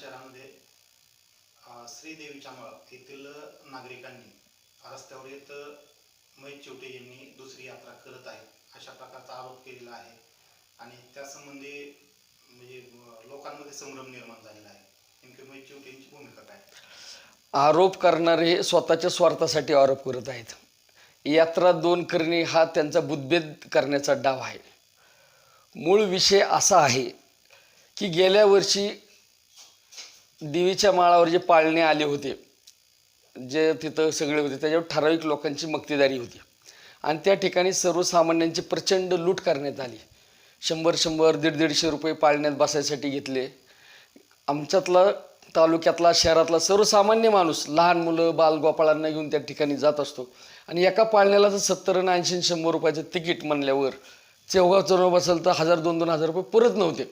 शहरामध्ये श्रीदेवीच्या मळ येथील नागरिकांनी रस्त्यावर येत महेश चिवटे यांनी दुसरी यात्रा करत आहेत अशा प्रकारचा आरोप केलेला आहे. आणि त्यासंबंधी म्हणजे लोकांमध्ये संभ्रम निर्माण झालेला आहे. नेमके महेश चिवटे यांची भूमिका काय? आरोप करणारे स्वतःच्या स्वार्थासाठी आरोप करत आहेत. यात्रा दोन करणे हा त्यांचा बुद्धभेद करण्याचा डाव आहे. मूळ विषय असा आहे की गेल्या वर्षी देवीच्या माळावर जे पाळणे आले होते जे तिथं सगळे होते त्याच्यावर ठराविक लोकांची मक्तेदारी होती. आणि त्या ठिकाणी सर्वसामान्यांची प्रचंड लूट करण्यात आली. शंभर शंभर दीड दीडशे रुपये पाळण्यात बसायसाठी घेतले. आमच्यातला तालुक्यातला शहरातला सर्वसामान्य माणूस लहान मुलं बालगोपाळांना घेऊन त्या ठिकाणी जात असतो. आणि एका पाळण्याला जर सत्तर आणि ऐंशी शंभर रुपयाचं तिकीट म्हणल्यावर चौघा चौघ बसेल तर हजार दोन दोन हजार रुपये परत नव्हते.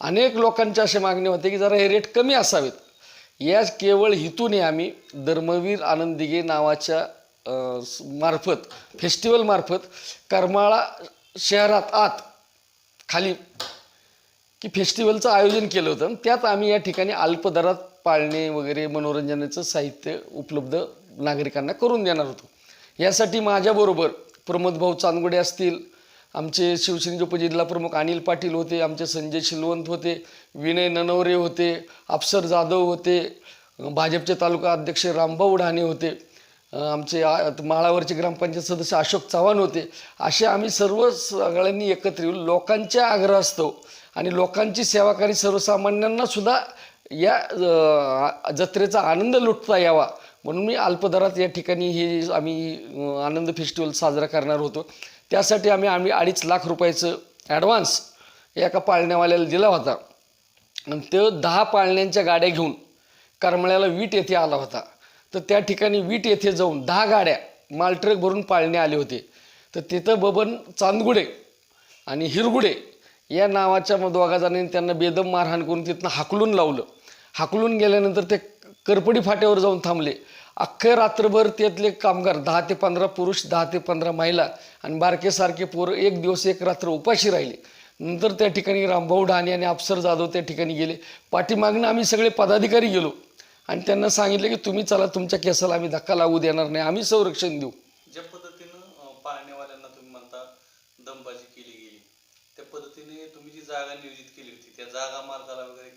अनेक लोकांच्या अशी मागणी होते की जरा हे रेट कमी असावेत. या केवळ हेतूने आम्ही धर्मवीर आनंदिगे नावाच्या मार्फत फेस्टिवलमार्फत करमाळा शहरात आत खाली की फेस्टिवलचं आयोजन केलं होतं. त्यात आम्ही या ठिकाणी अल्पदरात पाळणे वगैरे मनोरंजनाचं साहित्य उपलब्ध नागरिकांना करून देणार होतो. यासाठी माझ्याबरोबर प्रमोद भाऊ चांदगुडे असतील आमचे शिवसेनेचे उपजिल्हा प्रमुख अनिल पाटील होते आमचे संजय शिलवंत होते विनय ननवरे होते अफसर जाधव होते भाजपचे तालुका अध्यक्ष रामभाऊ ढाणे होते आमचे माळावरचे ग्रामपंचायत सदस्य अशोक चव्हाण होते. असे आम्ही सर्व सगळ्यांनी एकत्र येऊन लोकांच्या आग्रहास्तव आणि लोकांची सेवा करी सर्वसामान्यांना सुद्धा या जत्रेचा आनंद लुटता यावा. म्हणून मी अल्पदरात या ठिकाणी हे आम्ही आनंद फेस्टिवल साजरा करणार होतो. त्यासाठी आम्ही आम्ही अडीच लाख रुपयाचं ॲडव्हान्स एका पाळण्यावाल्याला दिला होता. आणि तो दहा पाळण्यांच्या गाड्या घेऊन करमळ्याला वीट येथे आला होता. तर त्या ठिकाणी वीट येथे जाऊन दहा गाड्या मालट्रक भरून पाळणे आले होते. तर तिथं बबन चांदगुडे आणि हिरगुडे या नावाच्या म- त्यांना बेदम मारहाण करून तिथनं हाकलून लावलं. हाकलून गेल्यानंतर ते करपडी फाट्यावर जाऊन थांबले. अख्खे रात्रभर त्यातले कामगार दहा ते पंधरा पुरुष दहा ते पंधरा महिला आणि बारकेसारखे पोरं एक दिवस एक रात्र उपाशी राहिले. नंतर त्या ठिकाणी रामभाऊ ढाणे आणि अफसर जाधव त्या ठिकाणी गेले. पाठीमागनं आम्ही सगळे पदाधिकारी गेलो आणि त्यांना सांगितलं की तुम्ही चला तुमच्या केसाला आम्ही धक्का लागू देणार नाही आम्ही संरक्षण देऊ. ज्या पद्धतीनं पाळणेवाल्यांना तुम्ही म्हणता दमबाजी केली गेली त्या पद्धतीने तुम्ही जी जागा नियोजित केली होती त्या जागा मार्गाला वगैरे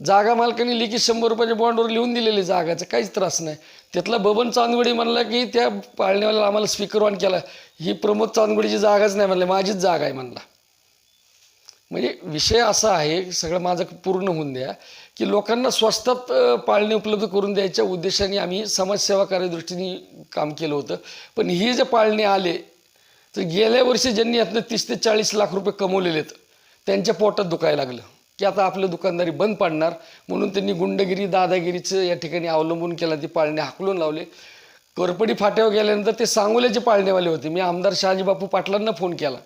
जागा मालकाने लिखित शंभर रुपयाच्या बॉन्डवर लिहून दिलेली जागाचा काहीच त्रास नाही. त्यातला बबन चांदगुडी म्हणला की त्या पाळण्यावाला आम्हाला स्पीकर ऑन केला. ही प्रमोद चांदगुडीची जागाच नाही म्हणलं माझीच जागा आहे म्हणला. म्हणजे विषय असा आहे सगळं माझं पूर्ण होऊन द्या की लोकांना स्वस्तात पाळणी पाळणे उपलब्ध करून द्यायच्या उद्देशाने आम्ही समाजसेवा कार्यदृष्टीने काम केलं होतं. पण ही जे पाळणे आले तर गेल्या वर्षी ज्यांनी यातनं तीस ते चाळीस लाख रुपये कमवलेले आहेत त्यांच्या पोटात दुखायला लागलं. की आता आपलं दुकानदारी बंद पाडणार म्हणून त्यांनी गुंडगिरी दादागिरीचं या ठिकाणी अवलंबून केला ते पाळणे हाकलून लावले. करपडी फाट्यावर गेल्यानंतर ते सांगोल्याचे पाळणेवाले होते मी आमदार शहाजीबापू पाटलांना फोन केला.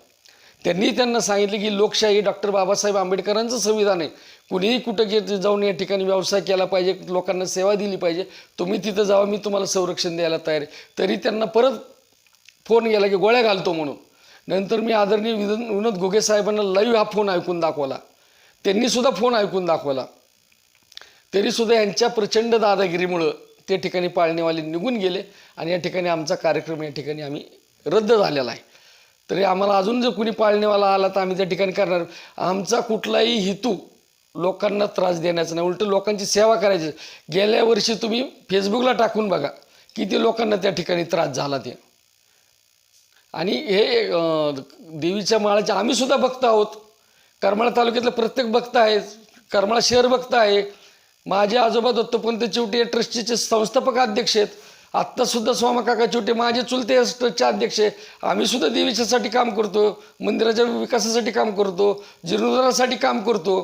त्यांनी त्यांना सांगितलं की लोकशाही डॉक्टर बाबासाहेब आंबेडकरांचं संविधान आहे. कुणीही कुठं गे जाऊन या ठिकाणी व्यवसाय केला पाहिजे लोकांना सेवा दिली पाहिजे तुम्ही तिथं जावा मी तुम्हाला संरक्षण द्यायला तयार आहे. तरी त्यांना परत फोन गेला की गोळ्या घालतो म्हणून. नंतर मी आदरणीय विनोद घुगे साहेबांना लाईव्ह हा फोन ऐकून दाखवला. त्यांनीसुद्धा फोन ऐकून दाखवला. तरीसुद्धा यांच्या प्रचंड दादागिरीमुळं ते ठिकाणी पाळणेवाले निघून गेले आणि या ठिकाणी आमचा कार्यक्रम या ठिकाणी आम्ही रद्द झालेला आहे. तरी आम्हाला अजून जर कुणी पाळणेवाला आला तर आम्ही त्या ठिकाणी करणार. आमचा कुठलाही हेतू लोकांना त्रास देण्याचा नाही. उलट लोकांची सेवा करायची. गेल्या वर्षी तुम्ही फेसबुकला टाकून बघा किती लोकांना त्या ठिकाणी त्रास झाला ते. आणि हे देवीच्या माळाचे आम्हीसुद्धा बघत भक्त आहोत. करमाळा तालुक्यातलं प्रत्येक भक्त आहे. करमाळा शहर भक्त आहे. माझे आजोबा दत्तपंत चिवटे या ट्रस्टचे संस्थापक अध्यक्ष आहेत. आत्तासुद्धा स्वामाकाका चिवटे माझे चुलते या ट्रस्टचे अध्यक्ष आहे आम्हीसुद्धा देवीच्यासाठी काम करतो. मंदिराच्या विकासासाठी काम करतो. जीर्णोद्धारासाठी काम करतो.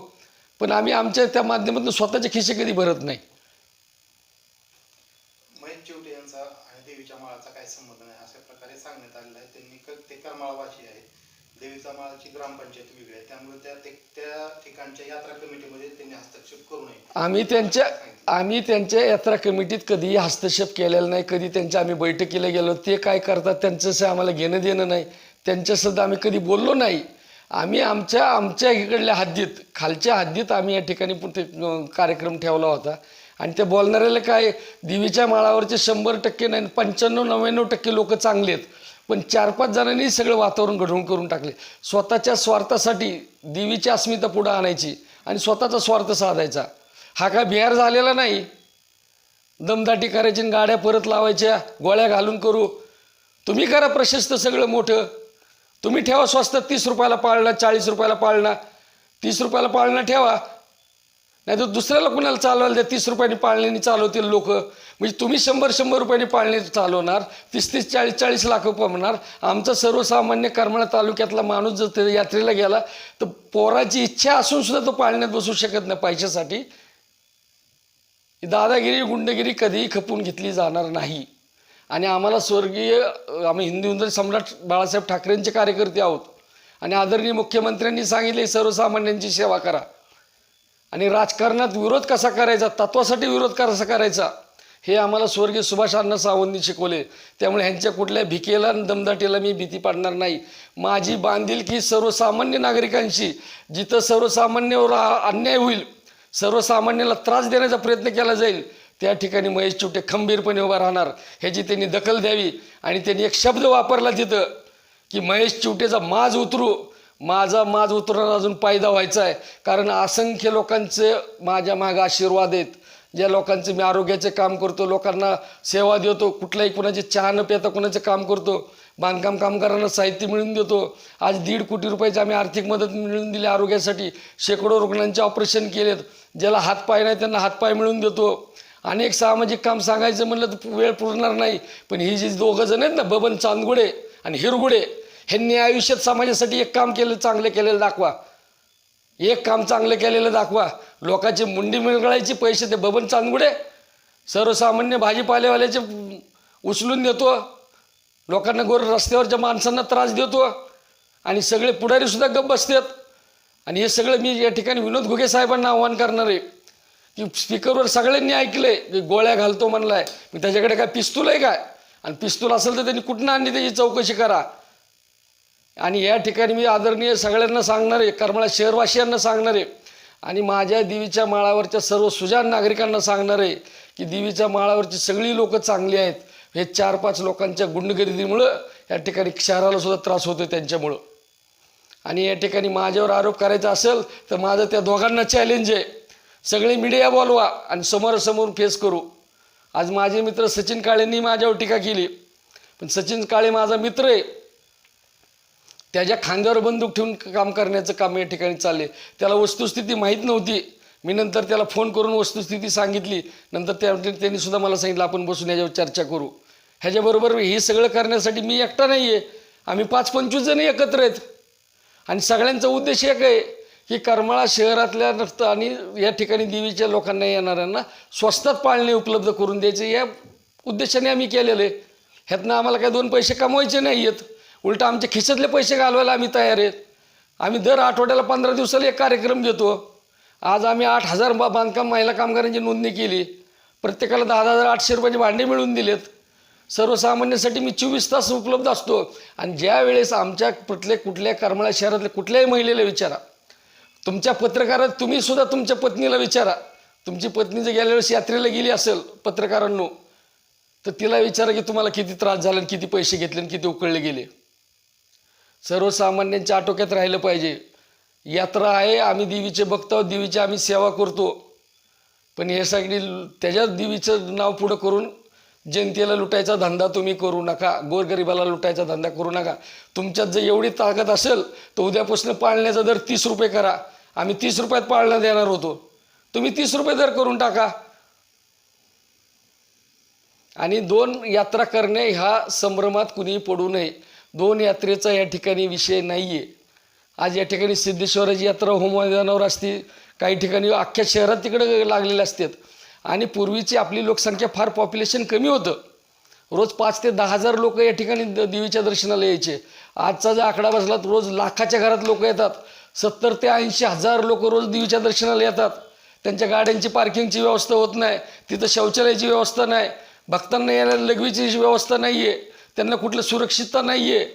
पण आम्ही आमच्या त्या माध्यमातून स्वतःचे खिसे कधी भरत नाही. देवीच्या माळाचा संबंध नाही? अशा प्रकारे सांगण्यात आलेलं आहे. त्यांनी ते करमाळावासी आहेत. देवीचा माळाची ग्रामपंचायत वेगळी आहे. त्यामुळे त्या त्या ठिकाणच्या यात्रा कमिटीमध्ये त्यांनी हस्तक्षेप करू नये. आम्ही त्यांच्या आम्ही त्यांच्या यात्रा कमिटीत कधीही हस्तक्षेप केलेला नाही. कधी त्यांच्या आम्ही बैठकीला गेलो. ते काय करतात त्यांच्याशी आम्हाला घेणं देणं नाही. त्यांच्यासुद्धा आम्ही कधी बोललो नाही. आम्ही आमच्या आमच्या इकडल्या हद्दीत खालच्या हद्दीत आम्ही या ठिकाणी कार्यक्रम ठेवला होता. आणि ते बोलणाऱ्याला काय देवीच्या माळावरचे शंभर टक्के नाही पंच्याण्णव नव्याण्णव टक्के लोक चांगले आहेत. पण चार पाच जणांनी सगळं वातावरण घडवून करून टाकले. स्वतःच्या स्वार्थासाठी देवीची अस्मिता पुढं आणायची आणि स्वतःचा स्वार्थ साधायचा. हा काय बिहार झालेला नाही. दमदाटी करायची आणि गाड्या परत लावायच्या गोळ्या घालून करू. तुम्ही करा प्रशस्त सगळं मोठं. तुम्ही ठेवा स्वस्त तीस रुपयाला पाळणा चाळीस रुपयाला पाळणा. तीस रुपयाला पाळणा ठेवा. नाही तर दुसऱ्याला कुणाला चालवायला द्या? तीस रुपयाने पाळण्याने चालवतील लोक. म्हणजे तुम्ही शंभर शंभर रुपयाने पाळणे चालवणार तीस तीस चाळीस चाळीस लाख रुपये म्हणणार. आमचा सर्वसामान्य करमाळा तालुक्यातला माणूस जर ते यात्रेला गेला तर पोराची इच्छा असून सुद्धा तो पाळण्यात बसू शकत नाही पैशासाठी. दादागिरी गुंडगिरी कधीही खपून घेतली जाणार नाही. आणि आम्हाला स्वर्गीय आम्ही हिंदू हिंदू सम्राट बाळासाहेब ठाकरेंचे कार्यकर्ते आहोत. आणि आदरणीय मुख्यमंत्र्यांनी सांगितले सर्वसामान्यांची सेवा करा. आणि राजकारणात विरोध कसा करायचा तत्वासाठी विरोध कसा करायचा हे आम्हाला स्वर्गीय सुभाष अण्णा सावंतनी शिकवले. त्यामुळे ह्यांच्या कुठल्या भिकेला आणि दमदाटीला मी भीती पाडणार नाही. माझी बांधिलकी सर्वसामान्य नागरिकांशी जिथं सर्वसामान्यावर आ- अन्याय होईल सर्वसामान्याला त्रास देण्याचा प्रयत्न केला जाईल त्या ठिकाणी महेश चिवटे खंबीरपणे उभा राहणार. ह्याची त्यांनी दखल द्यावी आणि त्यांनी एक शब्द वापरला तिथं की महेश चिवटेचा माज उतरू माझा माझ उतरण अजून फायदा व्हायचा आहे कारण असंख्य लोकांचे माझ्या मागं आशीर्वाद आहेत. ज्या लोकांचे मी आरोग्याचे काम करतो लोकांना सेवा देतो कुठल्याही कुणाचे चहा न पिता कुणाचे काम करतो बांधकाम कामगारांना साहित्य मिळवून देतो. आज दीड कोटी रुपयाची आम्ही आर्थिक मदत मिळवून दिली आरोग्यासाठी. शेकडो रुग्णांचे ऑपरेशन केलेत. ज्याला हातपाय नाही त्यांना हातपाय मिळवून देतो. अनेक सामाजिक काम सांगायचं म्हणलं तर वेळ पुरणार नाही. पण ही जी दोघं जण आहेत ना बबन चांदगुडे आणि हिरगुडे ह्यांनी आयुष्यात समाजासाठी एक काम केलं चांगलं केलेलं दाखवा. एक काम चांगलं केलेलं दाखवा. लोकांची मुंडी मिळगळायची पैसे ते बबन चांदगुडे सर्वसामान्य भाजीपालेवाल्याचे उचलून देतो. लोकांना गोर रस्त्यावरच्या माणसांना त्रास देतो. आणि सगळे पुढारीसुद्धा गप्प बसतात. आणि हे सगळं मी या ठिकाणी विनोद घुगे साहेबांना आव्हान करणार आहे. की स्पीकरवर सगळ्यांनी ऐकलंय. की गोळ्या घालतो म्हणलाय. मी त्याच्याकडे काय पिस्तूल आहे काय? आणि पिस्तूल असेल तर त्यांनी कुठनं आणली त्याची चौकशी करा. आणि या ठिकाणी मी आदरणीय सगळ्यांना सांगणार आहे करमाळा शहरवासियांना सांगणार आहे. आणि माझ्या देवीच्या माळावरच्या सर्व सुजान नागरिकांना सांगणार आहे की देवीच्या माळावरची सगळी लोकं चांगली आहेत. हे चार पाच लोकांच्या गुंडगिरीमुळं या ठिकाणी शहराला सुद्धा त्रास होतो त्यांच्यामुळं. आणि या ठिकाणी माझ्यावर आरोप करायचा असेल तर माझं त्या दोघांना चॅलेंज आहे. सगळे मीडिया बोलवा आणि समोरासमोर फेस करू. आज माझे मित्र सचिन काळेंनी माझ्यावर टीका केली. पण सचिन काळे माझा मित्र आहे. त्याच्या खांद्यावर बंदूक ठेवून काम करण्याचं काम या ठिकाणी चालले. त्याला वस्तुस्थिती माहीत नव्हती. मी नंतर त्याला फोन करून वस्तुस्थिती सांगितली. नंतर त्या त्यांनी सुद्धा मला सांगितलं आपण बसून याच्यावर चर्चा करू. ह्याच्याबरोबर हे सगळं करण्यासाठी मी एकटा नाही आहे आम्ही पाच पंचवीस जण एकत्र आहेत. आणि सगळ्यांचा उद्देश एक आहे की करमाळा शहरातल्या नसतं आणि या ठिकाणी देवीच्या लोकांना येणाऱ्यांना स्वस्तात पाळणे उपलब्ध करून द्यायचे. या उद्देशाने आम्ही केलेलं आहे. ह्यातनं आम्हाला काय दोन पैसे कमवायचे नाही आहेत उलट आमच्या खिशातले पैसे घालवायला आम्ही तयार आहेत. आम्ही दर आठवड्याला पंधरा दिवसाला एक कार्यक्रम घेतो. आज आम्ही आठ हजार बा बांधकाम महिला कामगारांची नोंदणी केली. प्रत्येकाला दहा हजार आठशे रुपयाचे भांडे मिळवून दिलेत. सर्वसामान्यांसाठी मी चोवीस तास उपलब्ध असतो. आणि ज्या वेळेस आमच्या कुठल्या कुठल्या करमाळा शहरातल्या कुठल्याही महिलेला विचारा. तुमच्या पत्रकारात तुम्ही सुद्धा तुमच्या पत्नीला विचारा. तुमची पत्नी जर गेल्या वेळेस यात्रेला गेली असेल पत्रकारांनो तर तिला विचारा की तुम्हाला किती त्रास झाला आणि किती पैसे घेतले आणि किती उकळले गेले. सर्वसामान्यांच्या आटोक्यात राहिलं पाहिजे. यात्रा आहे आम्ही देवीचे बघतो देवीची आम्ही सेवा करतो. पण हे सगळी त्याच्याच देवीचं नाव पुढं करून जनतेला लुटायचा धंदा तुम्ही करू नका गोरगरिबाला लुटायचा धंदा करू नका. तुमच्यात जर एवढी ताकद असेल तर उद्यापासून पाळण्याचा दर तीस रुपये करा. आम्ही तीस रुपयात पाळणं देणार होतो. तुम्ही तीस रुपये दर करून टाका. आणि दोन यात्रा करणे ह्या संभ्रमात कुणीही पडू नये. दोन यात्रेचा या ठिकाणी विषय नाही आहे आज या ठिकाणी सिद्धेश्वराची यात्रा होम मैदानावर असते. काही ठिकाणी अख्ख्या शहरात तिकडं लागलेले असतात. आणि पूर्वीची आपली लोकसंख्या फार पॉप्युलेशन कमी होतं. रोज पाच ते दहा हजार लोक या ठिकाणी द- देवीच्या दर्शनाला यायचे. आजचा जर आकडा बसला रोज लाखाच्या घरात लोक येतात. सत्तर ते ऐंशी हजार लोक रोज देवीच्या दर्शनाला येतात. त्यांच्या गाड्यांची पार्किंगची व्यवस्था होत नाही. तिथं शौचालयाची व्यवस्था नाही. भक्तांना येण्याला लघवीची व्यवस्था नाही आहे त्यांना कुठलं सुरक्षितता नाही आहे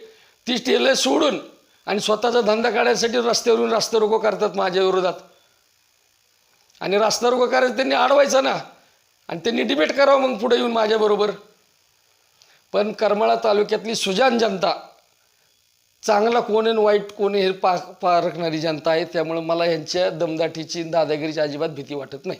ती टेलर सोडून आणि स्वतःचा धंदा काढायसाठी रस्त्यावरून रास्ता रोको करतात माझ्या विरोधात. आणि रास्ता रोको करायचं त्यांनी अडवायचा ना. आणि त्यांनी डिबेट करावं मग पुढे येऊन माझ्याबरोबर. पण करमाळा तालुक्यातली सुजान जनता चांगला कोण आहे आणि वाईट कोण हे पा पारखणारी जनता आहे. त्यामुळं मला यांच्या दमदाटीची दादागिरीची अजिबात भीती वाटत नाही.